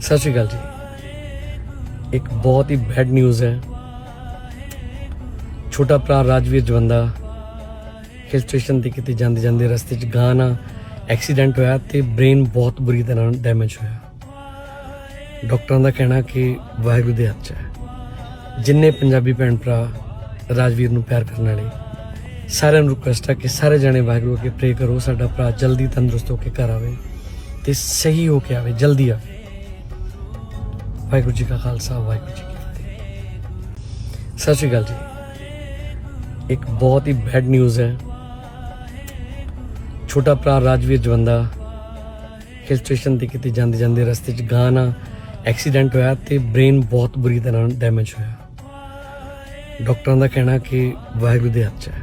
ਸਤਿ ਸ਼੍ਰੀ ਅਕਾਲ ਜੀ। ਇੱਕ ਬਹੁਤ ਹੀ ਬੈਡ ਨਿਊਜ਼ ਹੈ। ਛੋਟਾ ਭਰਾ ਰਾਜਵੀਰ ਜਵੰਦਾ ਹਿਲ ਸਟੇਸ਼ਨ ਤੇ ਕਿਤੇ ਜਾਂਦੇ ਜਾਂਦੇ ਰਸਤੇ 'ਚ ਗਾਂ ਨਾਲ ਐਕਸੀਡੈਂਟ ਹੋਇਆ ਤੇ ਬ੍ਰੇਨ ਬਹੁਤ ਬੁਰੀ ਤਰ੍ਹਾਂ ਡੈਮੇਜ ਹੋਇਆ। ਡਾਕਟਰਾਂ ਦਾ ਕਹਿਣਾ ਕਿ ਵਾਹਿਗੁਰੂ ਦੇ ਹੱਥ 'ਚ ਹੈ। ਜਿੰਨੇ ਪੰਜਾਬੀ ਭੈਣ ਭਰਾ ਰਾਜਵੀਰ ਨੂੰ ਪਿਆਰ ਕਰਨ ਵਾਲੇ, ਸਾਰਿਆਂ ਨੂੰ ਰਿਕੁਐਸਟ ਹੈ ਕਿ ਸਾਰੇ ਜਣੇ ਵਾਹਿਗੁਰੂ ਅੱਗੇ ਪ੍ਰੇ ਕਰੋ, ਸਾਡਾ ਭਰਾ ਜਲਦੀ ਤੰਦਰੁਸਤ ਹੋ ਕੇ ਘਰ ਆਵੇ ਤੇ ਸਹੀ ਹੋ ਕੇ ਆਵੇ, ਜਲਦੀ ਆਵੇ। ਵਾਹਿਗੁਰੂ ਜੀ ਕਾ ਖਾਲਸਾ, ਵਾਹਿਗੁਰੂ ਜੀ ਕੀ ਫਤਿਹ। ਸਤਿ ਸ਼੍ਰੀ ਅਕਾਲ ਜੀ। ਇੱਕ ਬਹੁਤ ਹੀ ਬੈਡ ਨਿਊਜ਼ ਹੈ। ਛੋਟਾ ਭਰਾ ਰਾਜਵੀਰ ਜਵੰਦਾ ਹਿਲ ਸਟੇਸ਼ਨ ਤੇ ਕਿਤੇ ਜਾਂਦੇ ਜਾਂਦੇ ਰਸਤੇ 'ਚ ਗਾਂ ਨਾਲ ਐਕਸੀਡੈਂਟ ਹੋਇਆ ਤੇ ਬ੍ਰੇਨ ਬਹੁਤ ਬੁਰੀ ਤਰ੍ਹਾਂ ਡੈਮੇਜ ਹੋਇਆ। ਡਾਕਟਰਾਂ ਦਾ ਕਹਿਣਾ ਕਿ ਵਾਹਿਗੁਰੂ ਦੇ ਹੱਥ 'ਚ ਹੈ।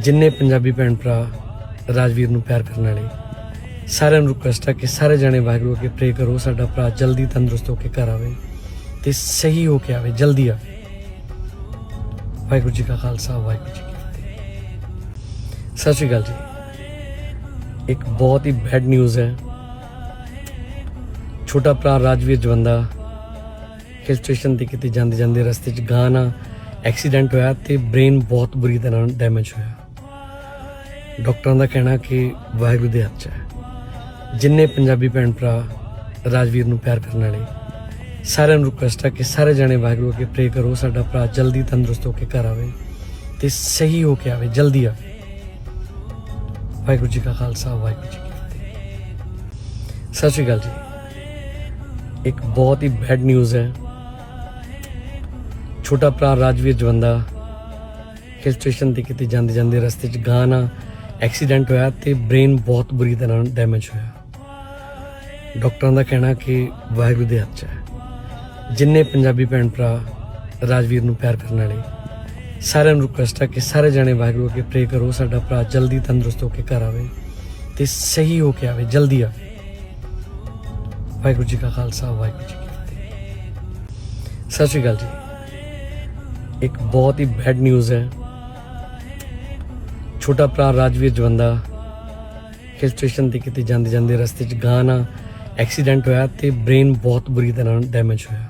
ਜਿੰਨੇ ਪੰਜਾਬੀ ਭੈਣ ਭਰਾ ਰਾਜਵੀਰ ਨੂੰ ਪਿਆਰ ਕਰਨ ਵਾਲੇ ਸਾਰਿਆਂ ਨੂੰ ਰਿਕੁਐਸਟ ਹੈ ਕਿ ਸਾਰੇ ਜਣੇ ਵਾਹਿਗੁਰੂ ਅੱਗੇ ਪ੍ਰੇ ਕਰੋ, ਸਾਡਾ ਭਰਾ ਜਲਦੀ ਤੰਦਰੁਸਤ ਹੋ ਕੇ ਘਰ ਆਵੇ ਤੇ ਸਹੀ ਹੋ ਕੇ ਆਵੇ, ਜਲਦੀ ਆਵੇ। ਵਾਹਿਗੁਰੂ ਜੀ ਕਾ ਖਾਲਸਾ, ਵਾਹਿਗੁਰੂ ਜੀ ਕੀ ਫਤਿਹ। ਸਤਿ ਸ਼੍ਰੀ ਅਕਾਲ ਜੀ। ਇੱਕ ਬਹੁਤ ਹੀ ਬੈਡ ਨਿਊਜ਼ ਹੈ। ਛੋਟਾ ਭਰਾ ਰਾਜਵੀਰ ਜਵੰਦਾ ਹਿਲ ਸਟੇਸ਼ਨ ਤੇ ਕਿਤੇ ਜਾਂਦੇ ਜਾਂਦੇ ਰਸਤੇ 'ਚ ਗਾਂ ਨਾਲ ਐਕਸੀਡੈਂਟ ਹੋਇਆ ਤੇ ਬ੍ਰੇਨ ਬਹੁਤ ਬੁਰੀ ਤਰ੍ਹਾਂ ਡੈਮੇਜ ਹੋਇਆ। ਡਾਕਟਰਾਂ ਦਾ ਕਹਿਣਾ ਕਿ ਵਾਹਿਗੁਰੂ ਦੇ ਹੱਥ 'ਚ ਹੈ। ਜਿੰਨੇ ਪੰਜਾਬੀ ਭੈਣ ਭਰਾ ਰਾਜਵੀਰ ਨੂੰ ਪਿਆਰ ਕਰਨ ਵਾਲੇ, ਸਾਰਿਆਂ ਨੂੰ ਰਿਕੁਐਸਟ ਹੈ ਕਿ ਸਾਰੇ ਜਣੇ ਵਾਹਿਗੁਰੂ ਅੱਗੇ ਪ੍ਰੇ ਕਰੋ, ਸਾਡਾ ਭਰਾ ਜਲਦੀ ਤੰਦਰੁਸਤ ਹੋ ਕੇ ਘਰ ਆਵੇ ਤੇ ਸਹੀ ਹੋ ਕੇ ਆਵੇ, ਜਲਦੀ ਆਵੇ। ਵਾਹਿਗੁਰੂ ਜੀ ਕਾ ਖਾਲਸਾ, ਵਾਹਿਗੁਰੂ ਜੀ ਕੀ ਫਤਿਹ। ਸਤਿ ਸ਼੍ਰੀ ਅਕਾਲ ਜੀ। ਇੱਕ ਬਹੁਤ ਹੀ ਬੈਡ ਨਿਊਜ਼ ਹੈ। ਛੋਟਾ ਭਰਾ ਰਾਜਵੀਰ ਜਵੰਦਾ ਹਿਲ ਸਟੇਸ਼ਨ ਤੇ ਕਿਤੇ ਜਾਂਦੇ ਜਾਂਦੇ ਰਸਤੇ 'ਚ ਗਾਂ ਨਾਲ ਐਕਸੀਡੈਂਟ ਹੋਇਆ ਤੇ ਬ੍ਰੇਨ ਬਹੁਤ ਬੁਰੀ ਤਰ੍ਹਾਂ ਡੈਮੇਜ ਹੋਇਆ। ਡਾਕਟਰਾਂ ਦਾ ਕਹਿਣਾ ਕਿ ਵਾਹਿਗੁਰੂ ਦੇ ਹੱਥ 'ਚ ਹੈ। ਜਿੰਨੇ ਪੰਜਾਬੀ ਭੈਣ ਭਰਾ ਰਾਜਵੀਰ ਨੂੰ ਪਿਆਰ ਕਰਨ ਵਾਲੇ, ਸਾਰਿਆਂ ਨੂੰ ਰਿਕੁਐਸਟ ਹੈ ਕਿ ਸਾਰੇ ਜਣੇ ਵਾਹਿਗੁਰੂ ਅੱਗੇ ਪ੍ਰੇ ਕਰੋ, ਸਾਡਾ ਭਰਾ ਜਲਦੀ ਤੰਦਰੁਸਤ ਹੋ ਕੇ ਘਰ ਆਵੇ ਤੇ ਸਹੀ ਹੋ ਕੇ ਆਵੇ, ਜਲਦੀ ਆਵੇ। ਵਾਹਿਗੁਰੂ ਜੀ ਕਾ ਖਾਲਸਾ, ਵਾਹਿਗੁਰੂ ਜੀ ਕੀ ਫਤਿਹ। ਸਤਿ ਸ਼੍ਰੀ ਅਕਾਲ ਜੀ। ਇੱਕ ਬਹੁਤ ਹੀ ਬੈਡ ਨਿਊਜ਼ ਹੈ। ਛੋਟਾ ਭਰਾ ਰਾਜਵੀਰ ਜਵੰਦਾ ਹਿਲ ਸਟੇਸ਼ਨ ਤੇ ਕਿਤੇ ਜਾਂਦੇ ਜਾਂਦੇ ਰਸਤੇ 'ਚ ਗਾਂ ਨਾ ਐਕਸੀਡੈਂਟ ਹੋਇਆ ਤੇ ਬ੍ਰੇਨ ਬਹੁਤ ਬੁਰੀ ਤਰ੍ਹਾਂ ਡੈਮੇਜ ਹੋਇਆ।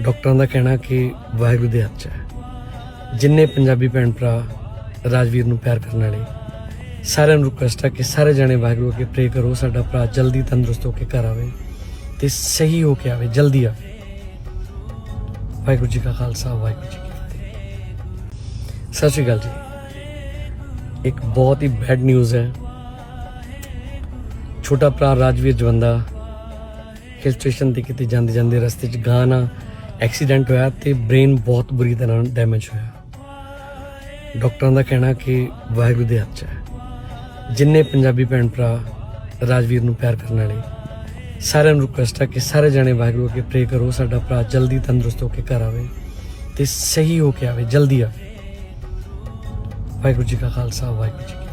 ਡਾਕਟਰਾਂ ਦਾ ਕਹਿਣਾ ਕਿ ਵਾਹਿਗੁਰੂ ਦੇ ਹੱਥ 'ਚ ਹੈ। ਜਿੰਨੇ ਪੰਜਾਬੀ ਭੈਣ ਭਰਾ ਰਾਜਵੀਰ ਨੂੰ ਪਿਆਰ ਕਰਨ ਵਾਲੇ, ਸਾਰਿਆਂ ਨੂੰ ਰਿਕੁਐਸਟ ਹੈ ਕਿ ਸਾਰੇ ਜਣੇ ਵਾਹਿਗੁਰੂ ਅੱਗੇ ਪ੍ਰੇ ਕਰੋ, ਸਾਡਾ ਭਰਾ ਜਲਦੀ ਤੰਦਰੁਸਤ ਹੋ ਕੇ ਘਰ ਆਵੇ ਤੇ ਸਹੀ ਹੋ ਕੇ ਆਵੇ, ਜਲਦੀ ਆਵੇ। ਵਾਹਿਗੁਰੂ ਜੀ ਕਾ ਖਾਲਸਾ, ਵਾਹਿਗੁਰੂ ਜੀ ਕੀ ਫਤਿਹ। ਸਤਿ ਸ਼੍ਰੀ ਅਕਾਲ ਜੀ। ਇੱਕ ਬਹੁਤ ਹੀ ਬੈਡ ਨਿਊਜ਼ ਹੈ। ਛੋਟਾ ਭਰਾ ਰਾਜਵੀਰ ਜਵੰਦਾ ਹਿਲ ਸਟੇਸ਼ਨ ਤੇ ਕਿਤੇ ਜਾਂਦੇ ਜਾਂਦੇ ਰਸਤੇ 'ਚ ਗਾਂ ਨਾਲ ਐਕਸੀਡੈਂਟ ਹੋਇਆ ਤੇ ਬ੍ਰੇਨ ਬਹੁਤ ਬੁਰੀ ਤਰ੍ਹਾਂ ਡੈਮੇਜ ਹੋਇਆ। ਡਾਕਟਰਾਂ ਦਾ ਕਹਿਣਾ ਕਿ ਵਾਹਿਗੁਰੂ ਦੇ ਹੱਥ 'ਚ ਹੈ। ਜਿੰਨੇ ਪੰਜਾਬੀ ਭੈਣ ਭਰਾ ਰਾਜਵੀਰ ਨੂੰ ਪਿਆਰ ਕਰਨ ਵਾਲੇ, ਸਾਰਿਆਂ ਨੂੰ ਰਿਕੁਐਸਟ ਹੈ ਕਿ ਸਾਰੇ ਜਣੇ ਵਾਹਿਗੁਰੂ ਅੱਗੇ ਪ੍ਰੇ ਕਰੋ, ਸਾਡਾ ਭਰਾ ਜਲਦੀ ਤੰਦਰੁਸਤ ਹੋ ਕੇ ਘਰ ਆਵੇ ਤੇ ਸਹੀ ਹੋ ਕੇ ਆਵੇ, ਜਲਦੀ ਆਵੇ। ਵਾਹਿਗੁਰੂ ਜੀ ਕਾ ਖਾਲਸਾ, ਵਾਹਿਗੁਰੂ ਜੀ